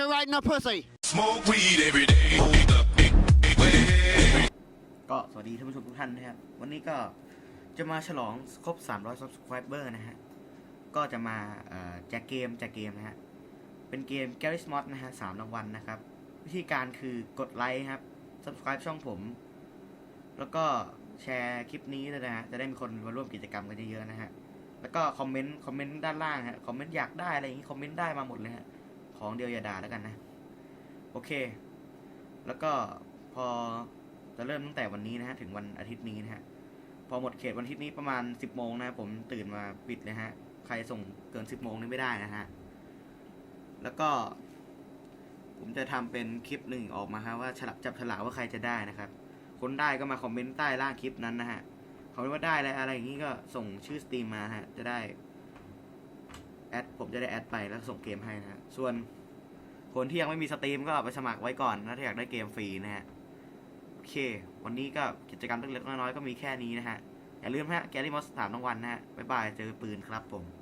no pussy. Smoke weed every day. ก็สวัสดีท่านผู้ชมทุกท่านนะครับ วันนี้ก็จะมาฉลองครบ 300 subscriber นะฮะ ก็จะมาเอ่อแจกเกมแจกเกมนะฮะ เป็นเกม g a r y s Mod นะฮะสามรางวัลนะครับ วิธีการคือกดไลค์ครับ subscribe ช่องผม แล้วก็แชร์คลิปนี้ด้วยนะฮะ จะได้มีคนมาร่วมกิจกรรมกันเยอะๆนะฮะ แล้วก็คอมเมนต์คอมเมนต์ด้านล่างฮะ คอมเมนต์อยากได้อะไรอย่างงี้คอมเมนต์ได้มาหมดเลยฮะ ของเดียวอย่าด่าแล้วกันนะ โอเค แล้วก็พอจะเริ่มตั้งแต่วันนี้นะฮะ ถึงวันอาทิตย์นี้นะฮะ พอหมดเขตวันอาทิตย์นี้ประมาณสิบโมงนะผมตื่นมาปิดเลยฮะ ใครส่งเกินสิบโมงนี่ไม่ได้นะฮะ แล้วก็ ผมจะทำเป็นคลิปหนึ่งออกมาครับว่าฉลับจับฉลากว่าใครจะได้นะครับ คนได้ก็มาคอมเมนต์ใต้ล่างคลิปนั้นนะฮะคอมเมนต์ว่าได้อะไรอะไรอย่างนี้ก็ส่งชื่อสตรีมมาฮะ จะได้ แอดผมจะได้แอดไปแล้วส่งเกมให้นะฮะส่วนคนที่ยังไม่มีสตรีมก็ไปสมัครไว้ก่อนนะถ้าอยากได้เกมฟรีนะฮะโอเค วันนี้ก็กิจกรรมเล็กๆน้อยๆก็มีแค่นี้นะฮะอย่าลืมฮะแกลลี่มอสสามทั้งวันนะฮะบ๊ายบายเจอปืนครับผม